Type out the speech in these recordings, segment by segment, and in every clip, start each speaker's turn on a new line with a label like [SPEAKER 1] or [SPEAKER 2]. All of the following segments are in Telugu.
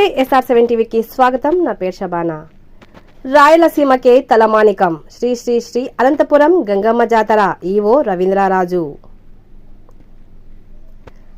[SPEAKER 1] నమస్తే ఎస్ఆర్ సెవెన్ టీవీకి స్వాగతం. నా పేరు షబానా. రాయలసీమకే తలమానికం. శ్రీ శ్రీ శ్రీ అనంతపురం గంగమ్మ జాతర. ఈవో రవీంద్రరాజు.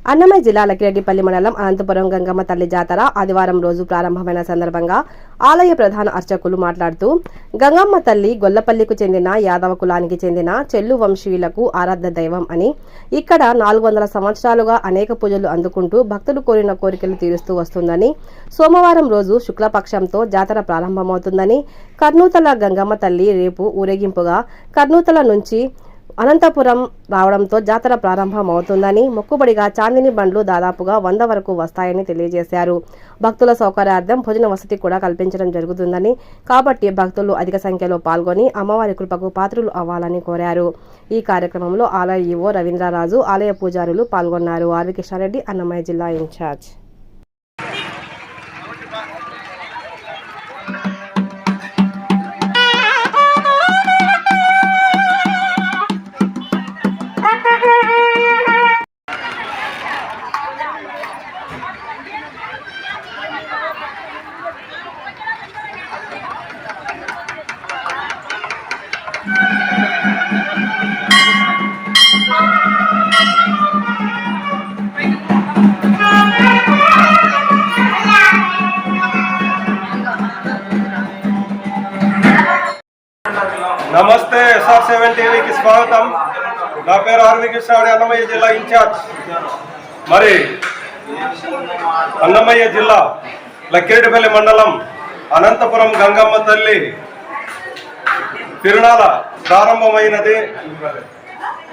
[SPEAKER 1] అన్నమయ్య జిల్లా లకిరెడ్డిపల్లి మండలం అనంతపురం గంగమ్మ తల్లి జాతర ఆదివారం రోజు ప్రారంభమైన సందర్భంగా ఆలయ ప్రధాన అర్చకులు మాట్లాడుతూ గంగమ్మ తల్లి గొల్లపల్లికు చెందిన యాదవ కులానికి చెందిన చెల్లు వంశీయులకు ఆరాధ్య దైవం అని ఇక్కడ నాలుగు వందల సంవత్సరాలుగా అనేక పూజలు అందుకుంటూ భక్తులు కోరిన కోరికలు తీరుస్తూ వస్తుందని సోమవారం రోజు శుక్లపక్షంతో జాతర ప్రారంభమవుతుందని కర్నూతల గంగమ్మ తల్లి రేపు ఊరేగింపుగా కర్నూతల నుంచి అనంతపురం రావడంతో జాతర ప్రారంభమవుతుందని మొక్కుబడిగా చాందిని బండ్లు దాదాపుగా వంద వరకు వస్తాయని తెలియజేశారు. భక్తుల సౌకర్యార్థం భోజన వసతి కూడా కల్పించడం జరుగుతుందని కాబట్టి భక్తులు అధిక సంఖ్యలో పాల్గొని అమ్మవారి కృపకు పాత్రులు అవ్వాలని కోరారు. ఈ కార్యక్రమంలో ఆలయ ఈవో రవీంద్రరాజు ఆలయ పూజారులు పాల్గొన్నారు. ఆర్వి కృష్ణారెడ్డి అన్నమయ్య జిల్లా ఇన్ఛార్జ్.
[SPEAKER 2] స్వాగతం. నా పేరు ఆర్వి కృష్ణాడి అన్నమయ్య జిల్లా ఇన్ఛార్జ్. మరి అన్నమయ్య జిల్లా లక్కిరెడ్డిపల్లి మండలం అనంతపురం గంగమ్మ తల్లి తిరునాల ప్రారంభమైనది.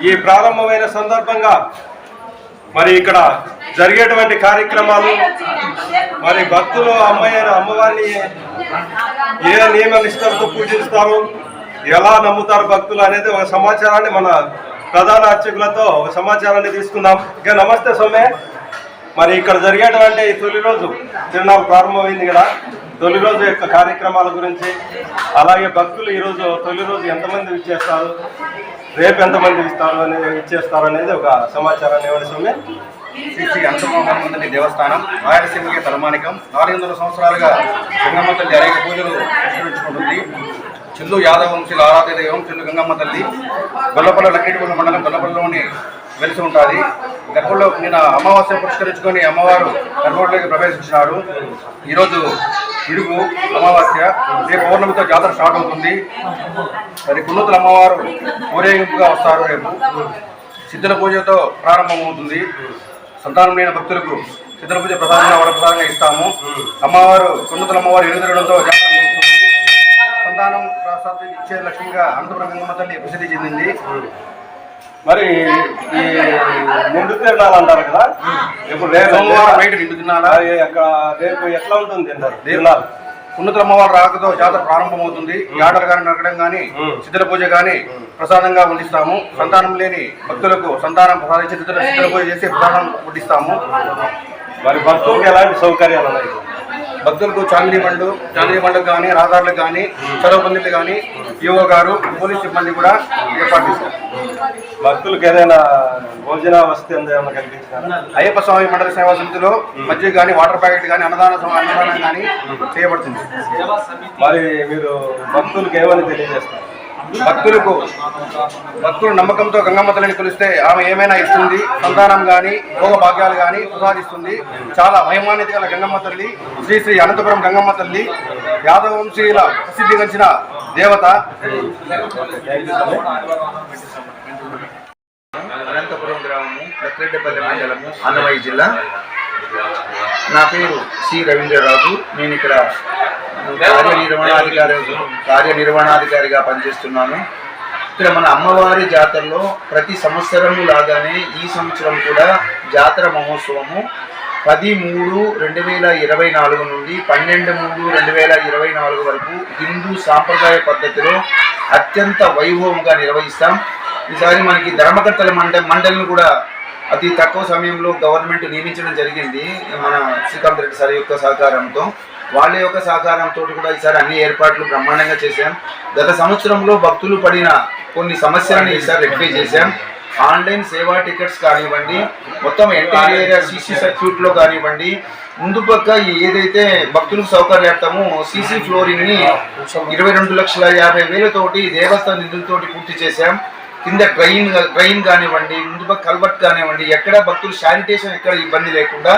[SPEAKER 2] ఈ ప్రారంభమైన సందర్భంగా మరి ఇక్కడ జరిగేటువంటి కార్యక్రమాలు మరి భక్తులు అమ్మాయి అమ్మవారిని ఏ నియమ నిష్టలతో పూజిస్తారు? ఎలా నమ్ముతారు భక్తులు అనేది ఒక సమాచారాన్ని మన ప్రధాన అర్చకులతో ఒక సమాచారాన్ని తీసుకుందాం. ఇక నమస్తే సొమ్మె మరి ఇక్కడ జరిగేటువంటి ఈ తొలి రోజు తిరునాలు ప్రారంభమైంది కదా. తొలి రోజు యొక్క కార్యక్రమాల గురించి అలాగే భక్తులు ఈరోజు తొలి రోజు ఎంతమంది ఇచ్చేస్తారు రేపు ఎంతమంది ఇస్తారు అనేది ఇచ్చేస్తారు అనేది ఒక సమాచారాన్ని ఇవ్వండి సొమ్మె
[SPEAKER 3] శ్రీ శ్రీ అంతమంది దేవస్థానం రాయలసీమకి తలమానికం. నాలుగు వందల సంవత్సరాలుగా గంగమ్మ తల్లి అనేక పూజలు నిర్వహించుకుంటుంది. చిల్లు యాదవ వంశీల ఆరాధ్య దైవం చిల్లు గంగమ్మ తల్లి గొల్లపల్లి లక్కిడిపల్లి మండలం గొల్లపల్లిలోని వెలిసి ఉంటుంది. గర్భంలో నిన్న అమావాస్య పురస్కరించుకొని అమ్మవారు గర్భంలోకి ప్రవేశించినారు ఈరోజు ఇడుగు అమావాస్య రేపు పౌర్ణమితో జాతర స్టార్ట్ అవుతుంది. మరి కున్నతుల అమ్మవారు ఊరేగింపుగా వస్తారు రేపు. సిద్ధుల పూజతో ప్రారంభమవుతుంది. సంతానం లేని భక్తులకు సిద్ధుల పూజ ప్రధానంగా వరప్రధానంగా ఇస్తాము. అమ్మవారు కుండతుల అమ్మవారు ఎదురడంతో జాతర సంతానం ప్రసాదం ఇచ్చే లక్ష్మిగా అనంతపురం గంగమ్మ తల్లి ప్రసిద్ధి చెందింది.
[SPEAKER 2] మరి ఈ నిండు తిరణాలు అంటారు కదా? ఇప్పుడు రేపు
[SPEAKER 3] సోమవారం నైట్ నిండు
[SPEAKER 2] అక్కడ రేపు ఎట్లా ఉంటుంది అంటారు? తిరణాలు
[SPEAKER 3] కుండతుల అమ్మవారు రాకతో జాతర ప్రారంభమవుతుంది. ఆటలు కానీ నరకడం కానీ. సిద్ధుల పూజ కానీ ప్రసాదంగా వండిస్తాము సంతానం లేని భక్తులకు సంతానం ప్రసాదించి సిద్ధుల పూజ చేసి ప్రసాదం వడ్డిస్తాము.
[SPEAKER 2] మరి భక్తులకు ఎలాంటి సౌకర్యాలు ఉన్నాయి?
[SPEAKER 3] భక్తులకు చాందినీ బండ్లు చాందినీ బండ్లకు కానీ రహదారులకు కానీ చదువు పందిళ్ళు కానీ ఈఓ గారు పోలీస్ సిబ్బంది కూడా ఏర్పాటు చేశారు.
[SPEAKER 2] భక్తులకు ఏదైనా భోజన వసతి ఏమైనా కల్పించినారా?
[SPEAKER 3] అయ్యప్ప స్వామి మండల సేవా సమితిలో మజ్జిగ కానీ వాటర్ ప్యాకెట్ కానీ అన్నదాన అన్నదానం కానీ చేయబడుతుంది.
[SPEAKER 2] మరి మీరు భక్తులకు ఏమని తెలియజేస్తారు?
[SPEAKER 3] భక్తులకు భక్తులు నమ్మకంతో గంగమ్మ తల్లిని కొలిస్తే ఆమె ఏమైనా ఇస్తుంది సంతానం కానీ భోగ భాగ్యాలు కానీ ప్రసాదిస్తుంది చాలా మహిమాన్యత గల గంగమ్మ తల్లి శ్రీ శ్రీ అనంతపురం గంగమ్మ తల్లి యాదవ వంశీయుల ప్రసిద్ధిగంచిన దేవత.
[SPEAKER 4] అనంతపురం గ్రామము లక్రెడ్డిపల్లి మండలము అన్నమయ్య జిల్లా. నా పేరు సి రవీంద్రరాజు. నేను ఇక్కడ కార్యనిర్వహణాధికారి కార్యనిర్వహణాధికారిగా పనిచేస్తున్నాను. ఇక్కడ మన అమ్మవారి జాతరలో ప్రతి సంవత్సరము లాగానే ఈ సంవత్సరం కూడా జాతర మహోత్సవము. పది మూడు రెండు వేల ఇరవై నాలుగు నుండి పన్నెండు మూడు రెండు వేల ఇరవై నాలుగు వరకు హిందూ సాంప్రదాయ పద్ధతిలో అత్యంత వైభవంగా నిర్వహిస్తాం. ఈసారి మనకి ధర్మకర్తల మండ మండలిని కూడా అతి తక్కువ సమయంలో గవర్నమెంట్ నియమించడం జరిగింది మన శ్రీకాంత్ రెడ్డి సార్ యొక్క సహకారంతో. వాళ్ళ యొక్క సహకారంతో కూడా ఈసారి అన్ని ఏర్పాట్లు బ్రహ్మాండంగా చేశాం. గత సంవత్సరంలో భక్తులు పడిన కొన్ని సమస్యలను ఈసారి రెక్టిఫై చేశాం. ఆన్లైన్ సేవా టికెట్స్ కానివ్వండి మొత్తం ఎంటైర్ ఏరియా సీసీ సర్క్యూట్లో కానివ్వండి ముందు పక్క ఏదైతే భక్తులకు సౌకర్యార్థము సీసీ ఫ్లోరింగ్ని ఇరవై రెండు లక్షల యాభై వేలతోటి దేవస్థాన నిధులతోటి పూర్తి చేశాం. కింద ట్రైన్ ట్రైన్ కానివ్వండి ముందు కల్వర్ట్ కానివ్వండి ఎక్కడ భక్తులు శానిటేషన్ ఎక్కడ ఇబ్బంది లేకుండా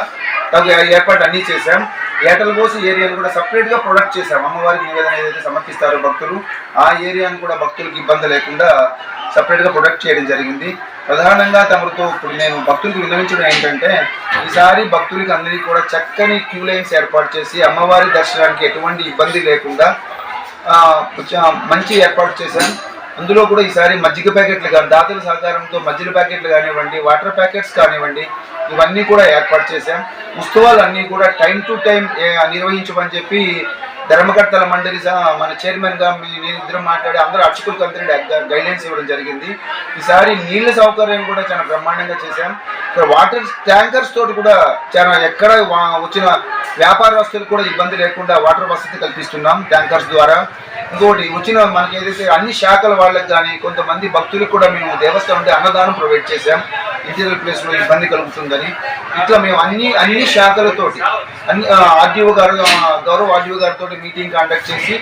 [SPEAKER 4] తగు ఏర్పాటు అన్నీ చేశాం. ఏటల కోసి ఏరియాను కూడా సపరేట్గా ప్రొడక్ట్ చేశాం. అమ్మవారికి నివేదన ఏదైతే సమర్పిస్తారో భక్తులు ఆ ఏరియాను కూడా భక్తులకు ఇబ్బంది లేకుండా సపరేట్గా ప్రొడక్ట్ చేయడం జరిగింది. ప్రధానంగా తమరితో ఇప్పుడు నేను భక్తులకు విన్నవించడం ఏంటంటే ఈసారి భక్తులకి అందరికీ కూడా చక్కని క్యూ లైన్స్ ఏర్పాటు చేసి అమ్మవారి దర్శనానికి ఎటువంటి ఇబ్బంది లేకుండా మంచి ఏర్పాటు చేశాం. అందులో కూడా ఈసారి మజ్జిగ ప్యాకెట్లు కానీ దాతల సహకారంతో మజ్జిగ ప్యాకెట్లు కానివ్వండి వాటర్ ప్యాకెట్స్ కానివ్వండి ఇవన్నీ కూడా ఏర్పాటు చేశాం. ఉత్సవాలు అన్నీ కూడా టైం టు టైం నిర్వహించమని చెప్పి ధర్మకర్తల మండలి మన చైర్మన్గా మీ- నేను ఇద్దరం మాట్లాడి అందరూ అర్చకులకు అందరూ గైడ్లైన్స్ ఇవ్వడం జరిగింది. ఈసారి నీళ్ళ సౌకర్యం కూడా చాలా బ్రహ్మాండంగా చేశాం. ఇక్కడ వాటర్ ట్యాంకర్స్ తోటి కూడా చాలా ఎక్కడ వచ్చిన వచ్చిన వ్యాపారస్తులకు కూడా ఇబ్బంది లేకుండా వాటర్ వసతి కల్పిస్తున్నాం ట్యాంకర్స్ ద్వారా. ఇంకోటి వచ్చిన మనకి ఏదైతే అన్ని శాఖల వాళ్ళకి కానీ కొంతమంది భక్తులకు కూడా మేము దేవస్థానం అంటే అన్నదానం ప్రొవైడ్ చేశాం. ఇంటీరియర్ ప్లేస్లో ఇబ్బంది కలుగుతుందని. ఇట్లా మేము అన్ని అన్ని శాఖలతోటి అన్ని ఆర్డీఓ గారు గౌరవ ఆర్డీఓ గారితో మీటింగ్ కాండక్ట్ చేసి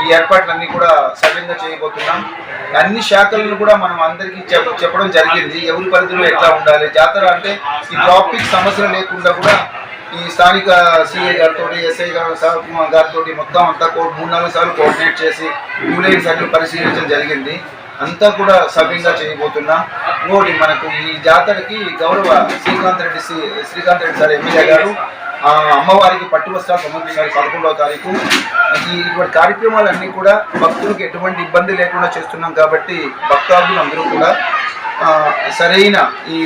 [SPEAKER 4] ఈ ఏర్పాట్లన్నీ కూడా సవ్యంగా చేయబోతున్నాం. అన్ని శాఖలను కూడా మనం అందరికీ చెప్పడం జరిగింది. ఎవరి పరిధిలో ఎట్లా ఉండాలి జాతర అంటే ఈ ట్రాఫిక్ సమస్యలు లేకుండా కూడా ఈ స్థానిక సిఐ గారితో ఎస్ఐ గారు సార్ గారితో మొత్తం అంతా మూడు నాలుగు సార్లు కోఆర్డినేట్ చేసి యూలైన్స్ అన్ని పరిశీలించడం జరిగింది. అంతా కూడా సవ్యంగా చేయబోతున్నా. ఇంకోటి మనకు ఈ జాతరకి గౌరవ శ్రీకాంత్ రెడ్డి శ్రీ- శ్రీకాంత్ రెడ్డి సార్ ఎమ్మెల్యే గారు అమ్మవారికి పట్టు వస్త్రాలు సమర్పించారు పదకొండవ తారీఖు. ఇటువంటి కార్యక్రమాలన్నీ కూడా భక్తులకు ఎటువంటి ఇబ్బంది లేకుండా చేస్తున్నాం కాబట్టి భక్తాదులు అందరూ కూడా సరైన ఈ